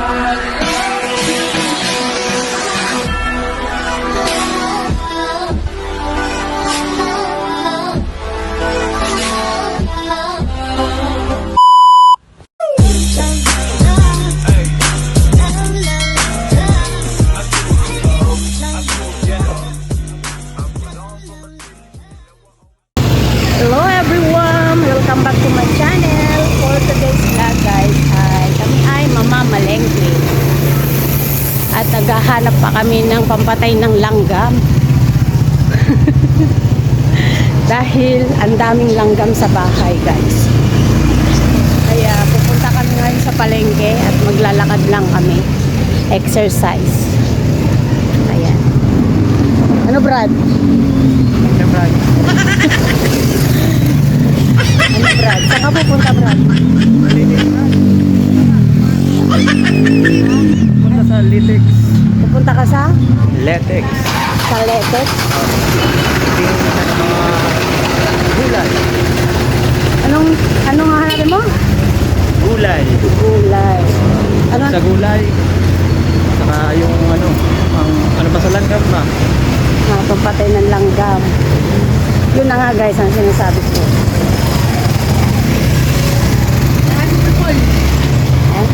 Amen. Ng pampatay ng langgam. Dahil ang daming langgam sa bahay guys. Kaya pupunta kami ngayon sa palengke at maglalakad lang kami. Exercise. Ayan. Ano Brad? Ano Brad? Saan ka pupunta Brad? Punta sa Litex. Pupunta ka sa? Letex. Sa Letex? Tingin mga gulay. Anong, anong hanapin mo? Gulay. Gulay. Ano? Sa gulay. Saka yung ano, ang ano pa sa langgam ba? Ah, pampatay ng langgam. Yun na nga guys ang sinasabi ko. Eh?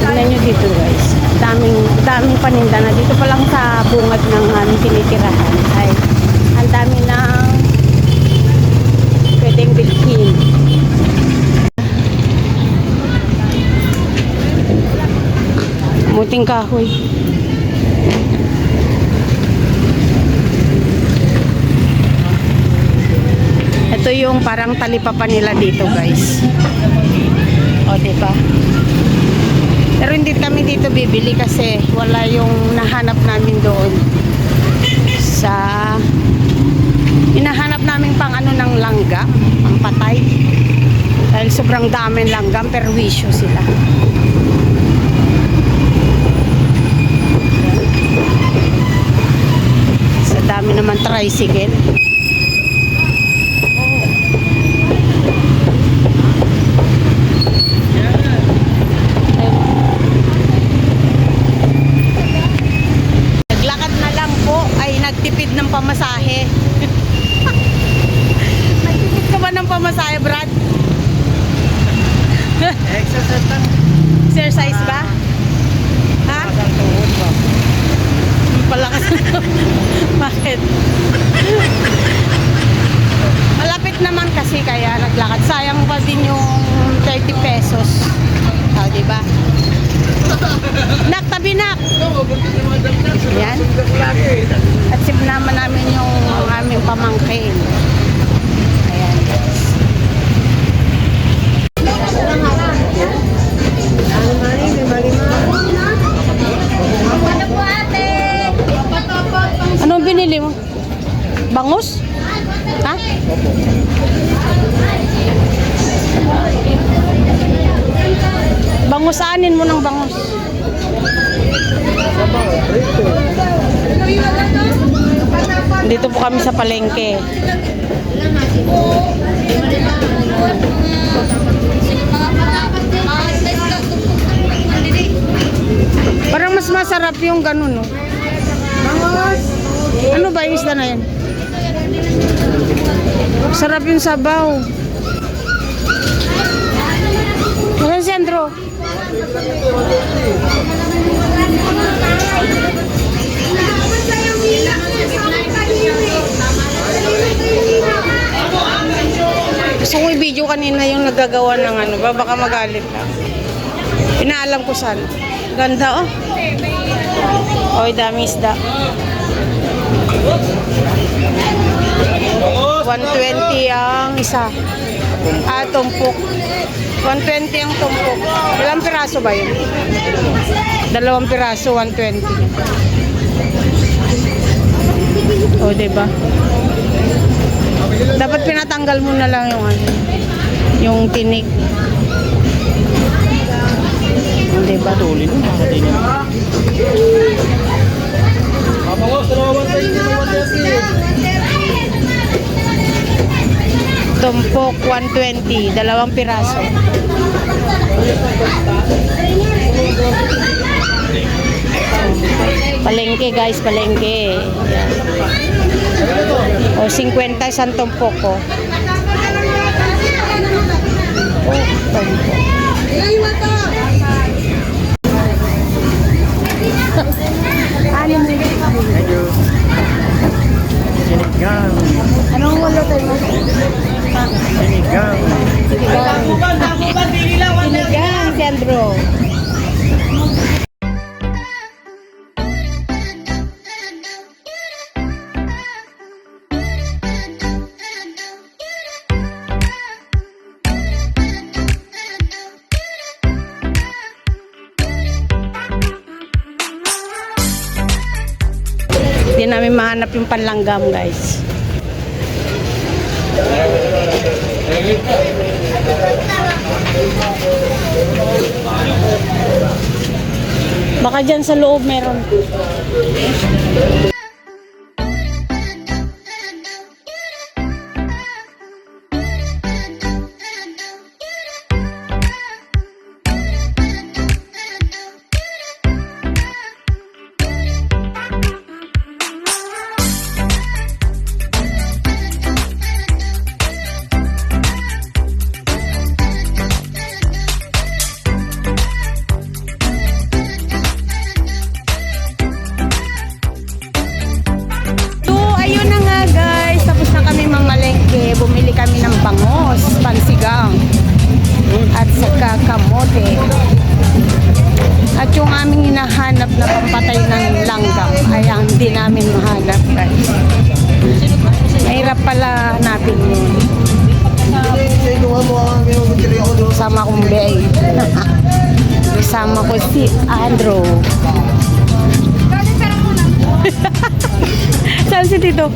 Tignan nyo dito guys. Daming paninda na dito pa lang sa bungad ng aming tinitirahan ay ang dami ng pwedeng bilhin. Muting kahoy. Ito yung parang talipapa nila dito, guys. O, di ba? Pero hindi kami dito bibili kasi wala yung nahanap namin doon sa hinahanap namin pang ano ng langgam, pang patay. Dahil sobrang dami ng langgam, perwisyo sila. Sa dami naman tricycle. Naglakad na lang po ay nagtipid ng pamasahe. nagtipid ka ba ng pamasahe, Brad? Exercise lang. Exercise ba? Ha? Ang tuhod ba? Palakas Bakit? Malapit naman kasi kaya naglakad. Sayang pa din yung 30 pesos. O, di ba? Nak, tabi nak! Yan. At sip naman namin yung aming pamangkin. Ayan. Anong binili mo? Bangus? Ha? Bangus anin mo ng bangus. Dito po kami sa palengke. Parang mas masarap yung ganun, no? Ano ba yung isda na yan? Sarap yung sabaw. Nasaan si Andro? Gusto ko i-video kanina yung nagagawa ng ano ba, baka magalit lang. Pinaalam ko saan. Ganda oh. Oy, dami isda. 120 ang isa. Ah, tumpok. 120 ang tumpok. Ilang piraso ba yun? Dalawang piraso, 120. O, oh, diba? Dapat pinatanggal mo na lang yung ano, yung tinik. O, diba? Tuloy nun. Sa tingin. Mapangos, dalawa 120, 120. Tumpok 120, dalawang piraso. Palengke guys, palengke. Yan. O 50 isang tumpok ko. Oh, tumpok. Panlanggam, guys. Baka dyan sa loob meron. Na pampatay ng langgam ay ang hindi namin mahanap. Mahirap pala natin yun. Sama kong bay. Kasama ko si Andrew. Saan si Tito?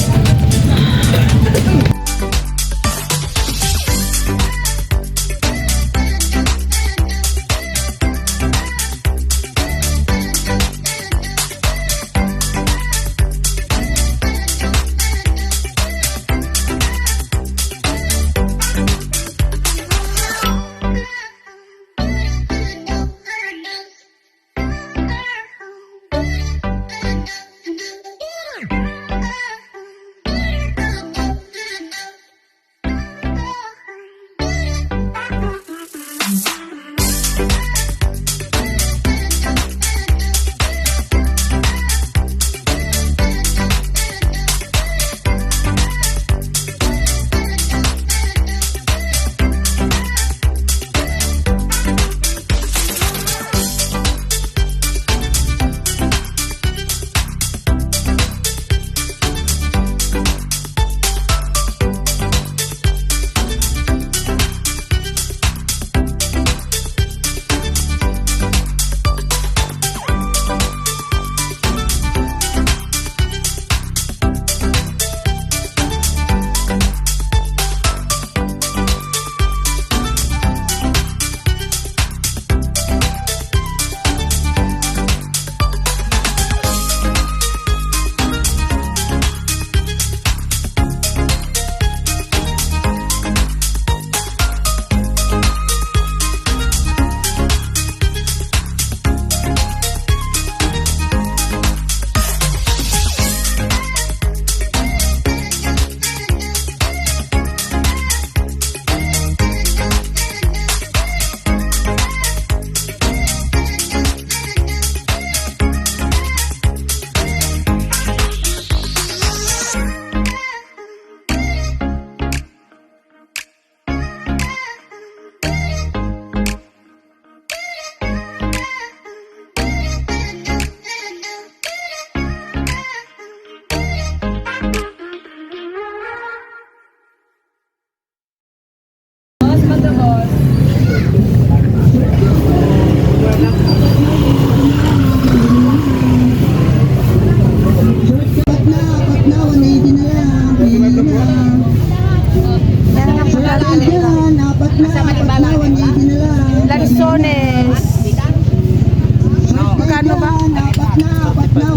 Magkano ba?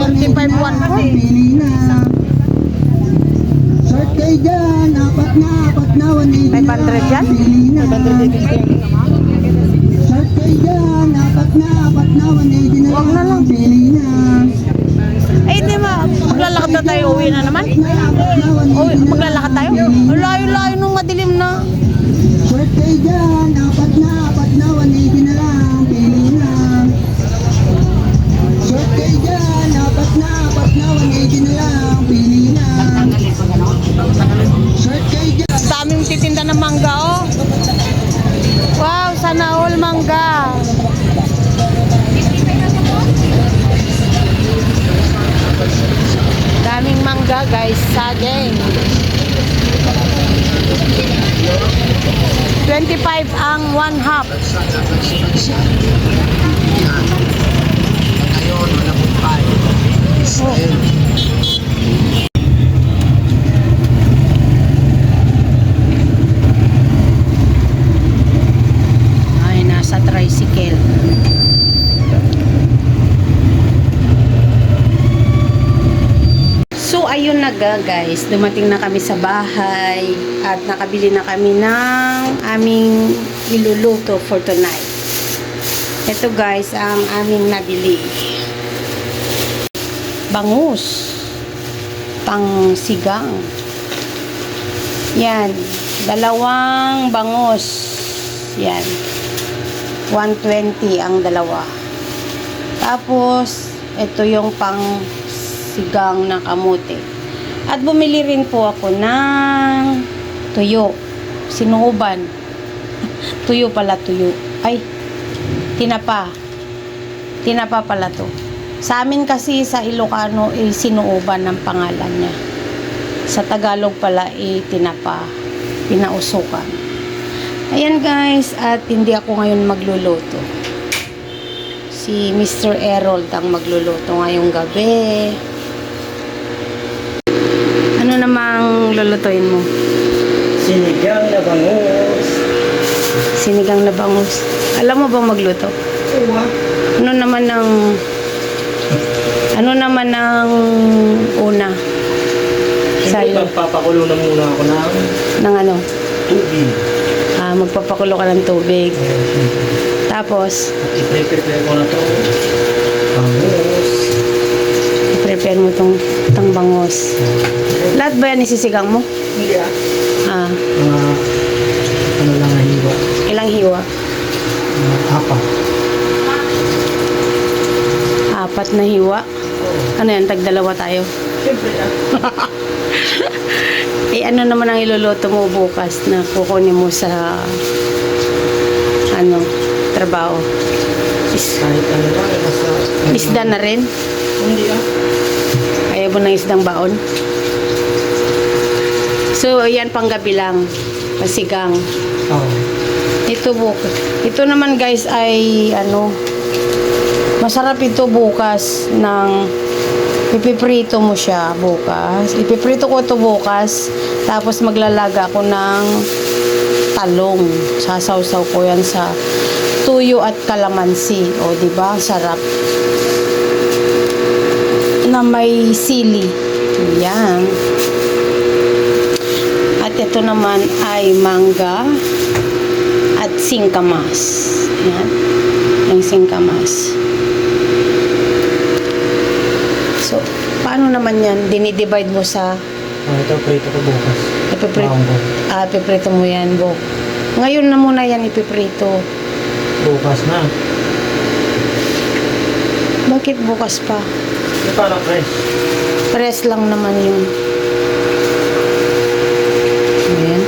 35 one po. Short kayo dyan, apat na, apat na, 180 na 500 yan? Pili na. Short kayo dyan, apat na, apat na, 180 na Wag na lang. Pili na. Eh, Uwi na naman? Uwi, maglalakad tayo? Layo-layo nung madilim na. Short kayo dyan, apat na, apat na, 180 na lang, apat na, apat na, 180 na lang, pili na. Short kayo. Daming titinda ng mangga, oh. Wow, sana all mangga. Daming mangga, guys. Saging. 25 ang one half. Ay, nasa tricycle. So, ayun na guys. Dumating na kami sa bahay at nakabili na kami ng aming iluluto for tonight. Ito, guys, ang aming nabili. Bangus. Pang sigang. Yan. Dalawang bangus. Yan. 120 ang dalawa. Tapos, ito yung pang sigang na kamote. At bumili rin po ako ng tuyo. Sinuuban. tuyo pala, tuyo. Ay, tinapa. Tinapa pala to. Sa amin kasi sa Ilocano, eh, sinuuban ng pangalan niya. Sa Tagalog pala, eh, tinapa. Pinausukan. Ayan guys, at hindi ako ngayon magluluto. Si Mr. Erold ang magluluto ngayong gabi. Ano namang lulutuin mo? Sinigang na bangus. Sinigang na bangus. Alam mo ba magluto? Uwa. Ano naman ng Ano naman ng una? Siyempre, Sa'yo. magpapakulo na muna ako ng Ng ano? tubig. Ah, magpapakulo ka ng tubig. Tapos, I-prepare ko na to. Bangus. prepare mo tong, tong bangos. Lahat ba yan isisigang mo? Hindi ah. Ah, Mga ano lang ang hiwa. ilang hiwa? Mga apat. Apat na hiwa. Ano yan, tagdalawa tayo? Siyempre ah. Eh, ano naman ang iluluto mo bukas na kukunin mo sa ano, trabaho? Is, Kahit ano lang. Basta. isda na rin? Hindi ah. Ayaw mo ng isdang baon? So, ayan pang gabi lang. Pasigang. Oo. Ito bukas. Ito naman guys ay ano, masarap ito bukas ng ipiprito mo siya bukas. Ipiprito ko ito bukas. Tapos maglalaga ako ng talong. Sasawsaw ko yan sa tuyo at kalamansi. O, di ba? Sarap. Na may sili. Yan. At ito naman ay mangga at singkamas. Yan. Yung singkamas. So, paano naman yan? Dinidivide mo sa Ah, ito, prito ko bukas. ipiprito. Ah, ipiprito mo yan, Bo. Ngayon na muna yan ipiprito. Bukas na. Bakit bukas pa? Ito parang fresh. Press lang naman yun. Ayan.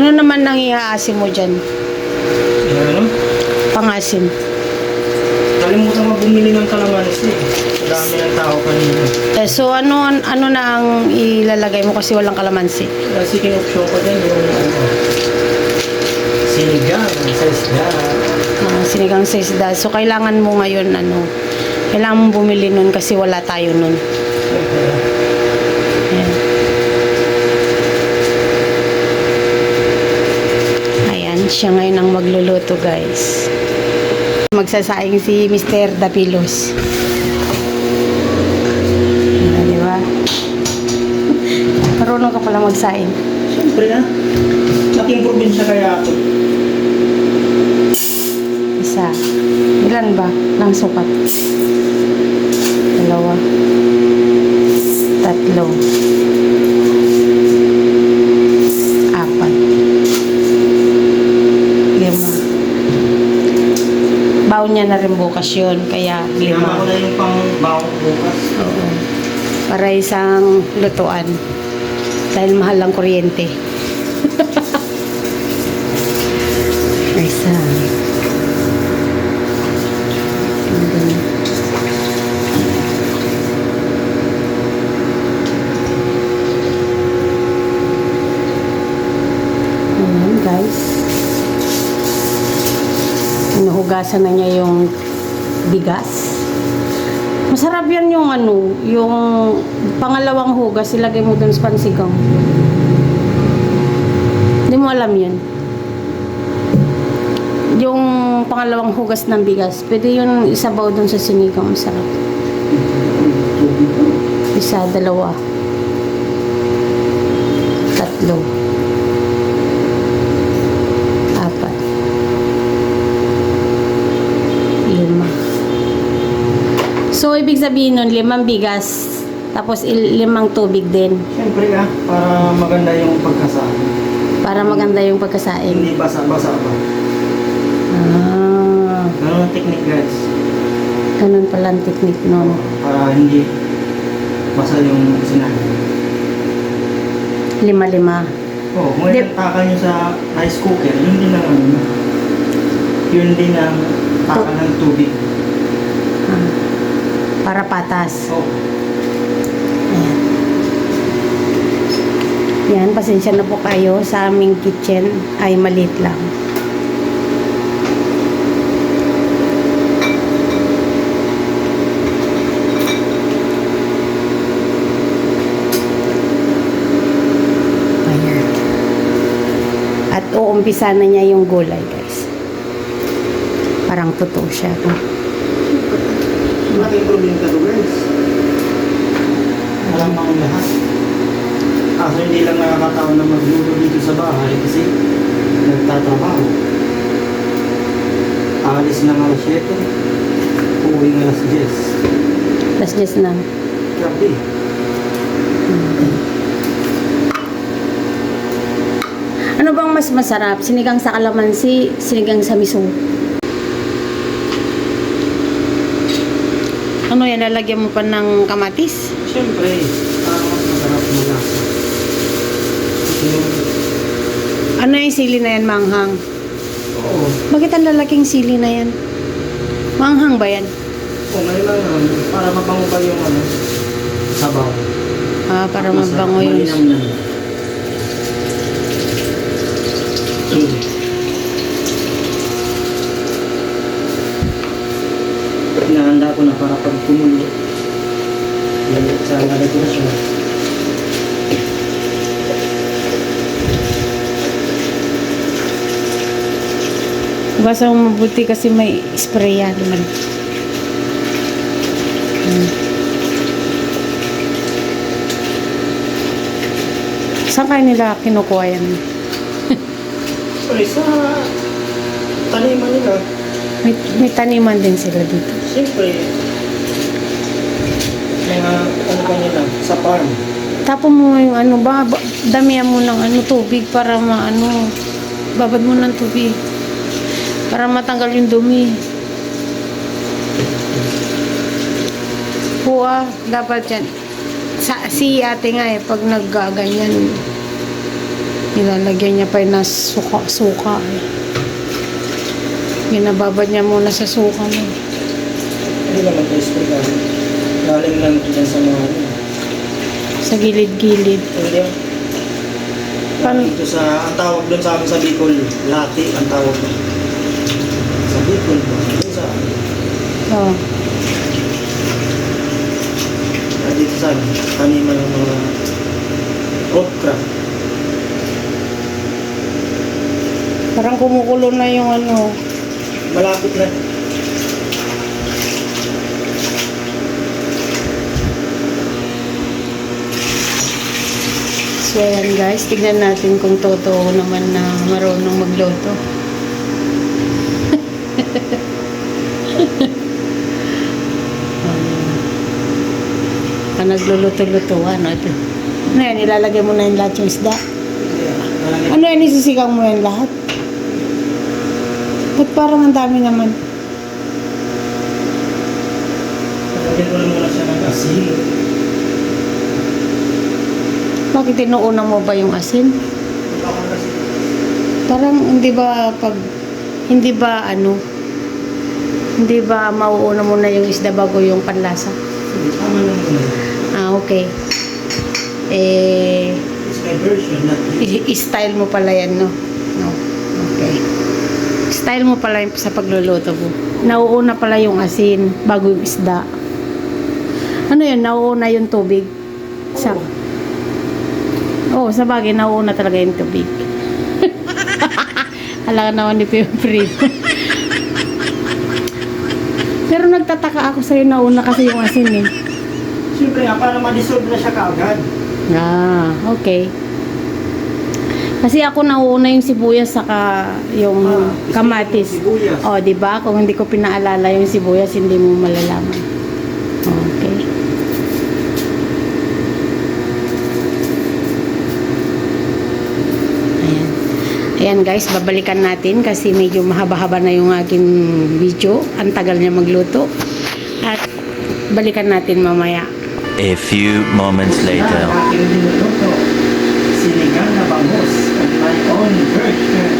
Ano naman nang iaasim mo dyan? Ano? Pangasim. Kalimutan mo bumili ng kalamansi. Sa dami ng tao kanina. Eh, so ano ano na ang ilalagay mo kasi walang kalamansi? Kasi kinopsyon ko din yung ano, sinigang sa isda. Ah, sinigang sa isda. So kailangan mo ngayon ano, kailangan mo bumili nun kasi wala tayo nun. Siyempre, Ayan. Ayan, siya ngayon ang magluluto guys magsasaing si Mr. Dapilos. Ah, di ba? Marunong ka pala magsaing. Siyempre ha. Laking probinsya kaya ako. Isa. Ilan ba ng sukat? Dalawa. Tatlo. Baon niya na rin bukas yun, kaya Sinama ko lima. na yung pang baon ko bukas. Oo. Para isang lutuan. Dahil mahal ang kuryente. Isa. And then, Ayan guys. Inuhugasan na niya yung bigas. Masarap yan yung ano, yung pangalawang hugas, ilagay mo dun sa pansigang. Hindi mo alam yan. Yung pangalawang hugas ng bigas, pwede yun isabaw dun sa sinigang, masarap. Isa, dalawa. Tatlo. Apat. Lima. So, ibig sabihin nun, limang bigas, tapos il- limang tubig din, Siyempre ah, para maganda yung pagkasama. para maganda yung pagkasaing. Hindi basa-basa pa. Ah, Ganun ang technique guys. ganun pala ang technique nun. Para hindi basa yung sinabi. Lima-lima. Oo, kung Dip. itataka nyo sa rice cooker, yun din ang ano. Yun din ang taka ng tubig. Para patas. Ayan. Yan, pasensya na po kayo sa aming kitchen ay maliit lang. Ayan. At uumpisa na niya yung gulay, guys. Parang totoo siya. no? Malaking probinsya to guys. Alam mo ang lahat. Kaso hindi lang nakakataon na magluto dito sa bahay kasi nagtatrabaho. Alis ng alas 7, uwi ng alas 10. Last just na. Grabe. Ano bang mas masarap? Sinigang sa kalamansi, sinigang sa miso? Ano yan? Lalagyan mo pa ng kamatis? Siyempre, parang mas masarap mo. Yung, Ano yung sili na yan, manghang? oo, Bakit ang lalaking sili na yan? Manghang ba yan? kung ngayon lang naman, para mabango pa yung ano, sabaw. Ah, para mabango yung... malinamnam. Mm. Ko na para pag kumulo. Lalit sa lalit na siya. Basta mabuti kasi may spray yan naman. Hmm. Saan kayo nila kinukuha yan? Ay, sa taniman nila, May, may taniman din sila dito. siyempre, mga ano pa nila, sa farm. Tapon mo yung ano ba, ba- damihan mo ng ano, tubig para maano, babad mo ng tubig. Para matanggal yung dumi. Kuha, dapat yan. Sa, si ate nga eh, pag naggaganyan, nilalagyan niya pa yun na suka, suka eh. Binababad niya muna sa suka mo. Hindi naman tayo spray galing. Galing lang dyan sa mga ano. Sa gilid-gilid. Hindi. Pan- Dito sa, ang tawag doon sa amin sa Bicol, lati ang tawag doon. Sa Bicol, doon sa, Oh. ah, dito sa amin, taniman ng mga crop. Parang kumukulo na yung ano, Malapit na. So ayan guys, tignan natin kung totoo naman na marunong magluto. ano nagluluto-lutuan. Ano, ito. ano yan, ilalagay mo na yung lahat yung isda? Ano yan, isisigang mo yan lahat? Ba't parang ang dami naman? Lalagyan ko lang muna siya ng asin. Bakit inuuna mo ba yung asin? Parang hindi ba pag hindi ba ano hindi ba mauuna mo na yung isda bago yung panlasa? Tama muna. Ah, okay. Eh, It's my version, not i-style mo pala yan, no? Style mo pala yung sa pagluluto mo. Nauuna pala yung asin bago yung isda. Ano yun? Nauuna yung tubig? Sa... Oo, oh, sa bagay, nauuna talaga yung tubig. Alam naman ni Pimprin. Pero nagtataka ako sa'yo nauna kasi yung asin eh. Siyempre nga, para ma-dissolve na siya kaagad. Ah, okay. Kasi ako nauuna yung sibuyas saka yung Ah, kamatis. sibuyas. Oh, 'di ba? Kung hindi ko pinaalala yung sibuyas, hindi mo malalaman. Okay. Ayan. Ayan guys, babalikan natin kasi medyo mahaba-haba na yung aking video. Ang tagal niya magluto. At balikan natin mamaya. A few moments later. Sinigang bangus. At my own version.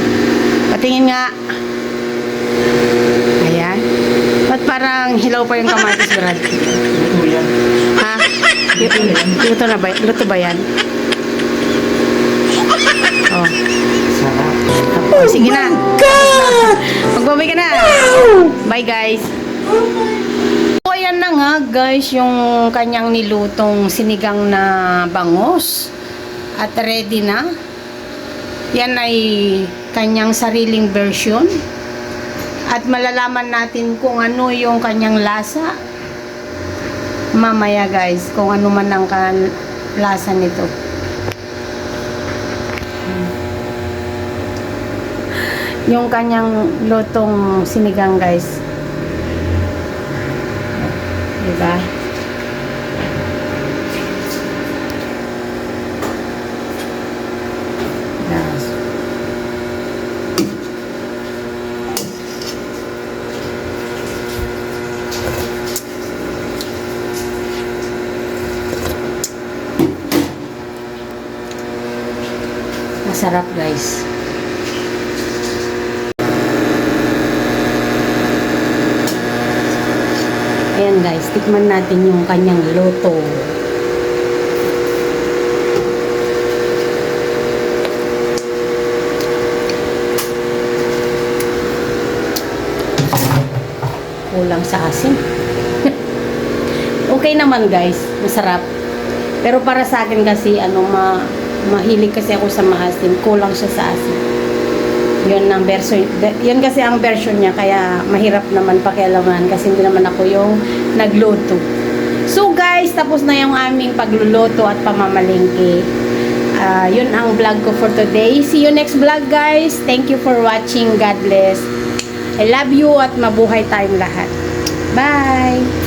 Patingin nga. Ayan. Ba't parang hilaw pa yung kamatis, Brad? Yan. Ha? Luto, luto na ba? Luto ba yan? Oh. Sarap. Oh, sige na. Magbabay ka na. Bye, guys. So, ayan na nga, guys, yung kanyang nilutong sinigang na bangos. At ready na. Yan ay kanyang sariling version. At malalaman natin kung ano yung kanyang lasa. Mamaya, guys, kung ano man ang lasa nito. yung kanyang lutong sinigang guys. Diba? Yes. Masarap guys. Ayan guys, tikman natin yung kanyang loto. Kulang sa asin. okay naman guys, masarap. Pero para sa akin kasi, ano, ma mahilig kasi ako sa maasim. Kulang siya sa asin. Yun ang version, yun kasi ang version niya kaya mahirap naman pakialaman kasi hindi naman ako yung nagluto. So guys, tapos na yung aming pagluluto at pamamalingki. Ah, yun ang vlog ko for today. See you next vlog guys. Thank you for watching. God bless. I love you at mabuhay tayong lahat. Bye!